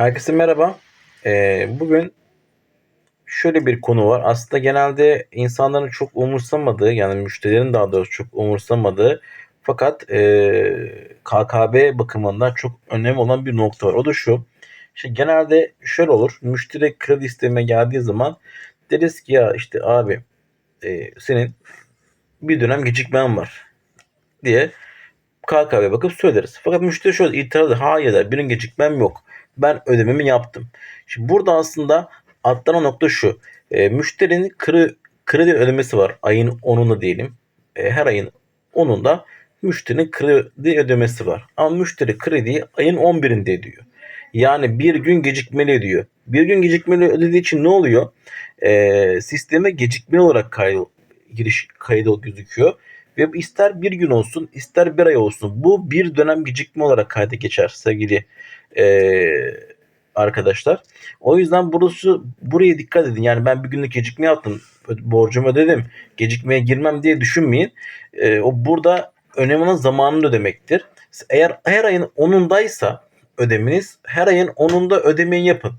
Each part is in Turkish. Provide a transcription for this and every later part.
Herkese merhaba. Ee, bugün şöyle bir konu var. Aslında genelde insanların çok umursamadığı, yani müşterilerin daha doğrusu çok umursamadığı fakat e, KKB bakımından çok önemli olan bir nokta var. O da şu. İşte genelde şöyle olur. Müşteri kredi istemeye geldiği zaman deriz ki ya işte abi e, senin bir dönem gecikmen var diye KKB'ye bakıp söyleriz. Fakat müşteri şöyle itiraz eder. Hayır der. Benim gecikmem yok. Ben ödememi yaptım. Şimdi burada aslında atlanan nokta şu. E, müşterinin kredi, kredi ödemesi var. Ayın 10'unda diyelim. E, her ayın 10'unda müşterinin kredi ödemesi var. Ama müşteri krediyi ayın 11'inde ediyor. Yani bir gün gecikmeli ödüyor. Bir gün gecikmeli ödediği için ne oluyor? E, sisteme gecikmeli olarak kaydı, giriş kaydı gözüküyor. Ve ister bir gün olsun ister bir ay olsun bu bir dönem gecikme olarak kayda geçer sevgili e, arkadaşlar. O yüzden burası buraya dikkat edin. Yani ben bir günlük gecikme yaptım. Borcumu ödedim. Gecikmeye girmem diye düşünmeyin. E, o burada önemli olan zamanını ödemektir. Eğer her ayın 10'undaysa ödemeniz her ayın 10'unda ödemeyi yapın.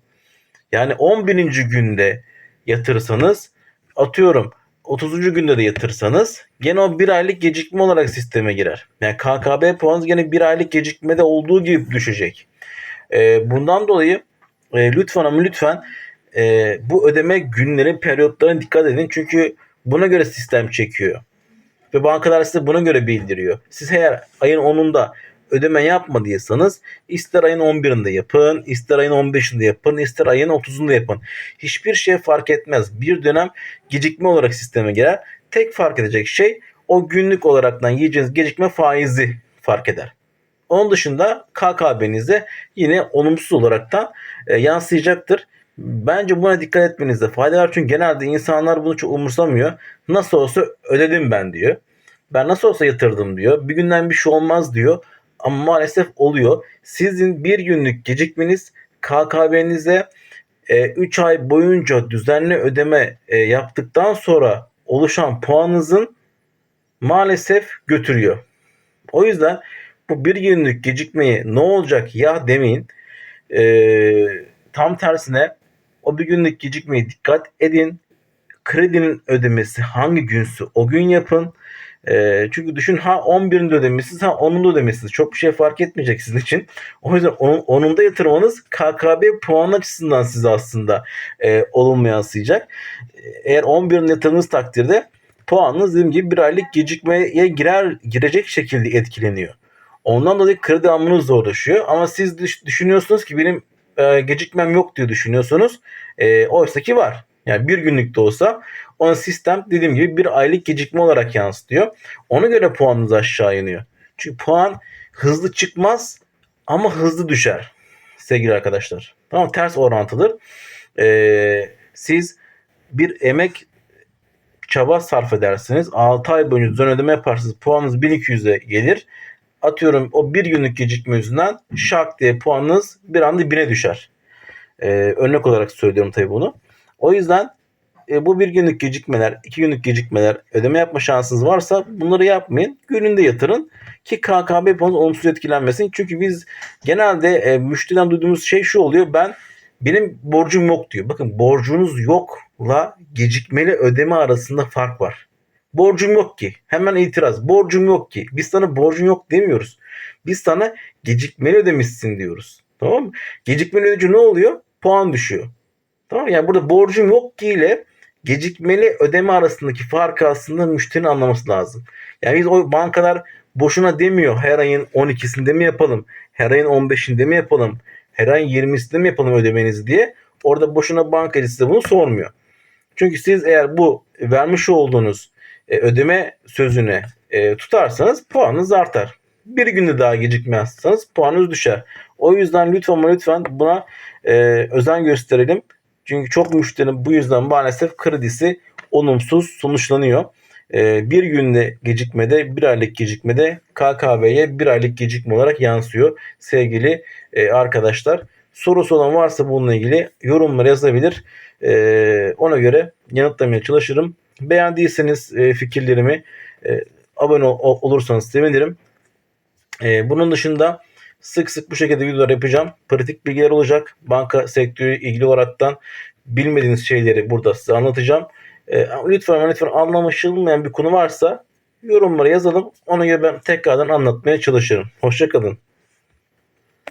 Yani 11. günde yatırsanız atıyorum 30. günde de yatırsanız gene o bir aylık gecikme olarak sisteme girer. Yani KKB puanınız gene bir aylık gecikmede olduğu gibi düşecek. E, bundan dolayı e, lütfen ama lütfen e, bu ödeme günleri, periyotlarına dikkat edin. Çünkü buna göre sistem çekiyor. Ve bankalar size buna göre bildiriyor. Siz eğer ayın 10'unda ödeme yapmadıysanız ister ayın 11'inde yapın, ister ayın 15'inde yapın, ister ayın 30'unda yapın. Hiçbir şey fark etmez. Bir dönem gecikme olarak sisteme girer. Tek fark edecek şey o günlük olaraktan yiyeceğiniz gecikme faizi fark eder. Onun dışında KKB'nize yine olumsuz olaraktan e, yansıyacaktır. Bence buna dikkat etmenizde fayda var. Çünkü genelde insanlar bunu çok umursamıyor. Nasıl olsa ödedim ben diyor. Ben nasıl olsa yatırdım diyor. Bir günden bir şey olmaz diyor. Ama maalesef oluyor. Sizin bir günlük gecikmeniz KKB'nize 3 e, ay boyunca düzenli ödeme e, yaptıktan sonra oluşan puanınızın maalesef götürüyor. O yüzden bu bir günlük gecikmeyi ne olacak ya demeyin. Ee, tam tersine o bir günlük gecikmeyi dikkat edin. Kredinin ödemesi hangi günse o gün yapın. E, çünkü düşün ha 11'inde ödemesiniz ha 10'unda ödemesiniz. Çok bir şey fark etmeyecek sizin için. O yüzden onun, 10'unda yatırmanız KKB puan açısından size aslında e, olumlu yansıyacak. Eğer 11'inde yatırdığınız takdirde puanınız dediğim gibi bir aylık gecikmeye girer girecek şekilde etkileniyor. Ondan dolayı kredi almanız zorlaşıyor. Ama siz düşünüyorsunuz ki benim e, gecikmem yok diye düşünüyorsunuz. E, oysa ki var. Yani bir günlük de olsa ona sistem dediğim gibi bir aylık gecikme olarak yansıtıyor. Ona göre puanınız aşağı iniyor. Çünkü puan hızlı çıkmaz ama hızlı düşer sevgili arkadaşlar. Tamam ters orantılıdır. Ee, siz bir emek çaba sarf edersiniz. 6 ay boyunca düzen ödeme yaparsınız. Puanınız 1200'e gelir. Atıyorum o bir günlük gecikme yüzünden şak diye puanınız bir anda 1000'e düşer. Ee, örnek olarak söylüyorum tabii bunu. O yüzden e, bu bir günlük gecikmeler, iki günlük gecikmeler ödeme yapma şansınız varsa bunları yapmayın. Gününde yatırın ki KKB puanı olumsuz etkilenmesin. Çünkü biz genelde e, müşteriden duyduğumuz şey şu oluyor. Ben benim borcum yok diyor. Bakın borcunuz yokla gecikmeli ödeme arasında fark var. Borcum yok ki. Hemen itiraz. Borcum yok ki. Biz sana borcun yok demiyoruz. Biz sana gecikmeli ödemişsin diyoruz. Tamam mı? Gecikmeli ödeyince ne oluyor? Puan düşüyor. Tamam mı? Yani burada borcum yok ki ile gecikmeli ödeme arasındaki farkı aslında müşterinin anlaması lazım. Yani biz o bankalar boşuna demiyor her ayın 12'sinde mi yapalım, her ayın 15'inde mi yapalım, her ayın 20'sinde mi yapalım ödemenizi diye. Orada boşuna bankacı size bunu sormuyor. Çünkü siz eğer bu vermiş olduğunuz e, ödeme sözüne e, tutarsanız puanınız artar. Bir günde daha gecikmezseniz puanınız düşer. O yüzden lütfen lütfen buna e, özen gösterelim. Çünkü çok müşterinin bu yüzden maalesef kredisi olumsuz sonuçlanıyor. Ee, bir günde gecikmede, bir aylık gecikmede KKV'ye bir aylık gecikme olarak yansıyor sevgili e, arkadaşlar. Sorusu olan varsa bununla ilgili yorumlar yazabilir. E, ona göre yanıtlamaya çalışırım. Beğendiyseniz e, fikirlerimi e, abone ol, olursanız sevinirim. E, bunun dışında Sık sık bu şekilde videolar yapacağım. Pratik bilgiler olacak. Banka sektörü ilgili olaraktan bilmediğiniz şeyleri burada size anlatacağım. E, lütfen lütfen anlaşılmayan bir konu varsa yorumlara yazalım. Ona göre ben tekrardan anlatmaya çalışırım. Hoşçakalın.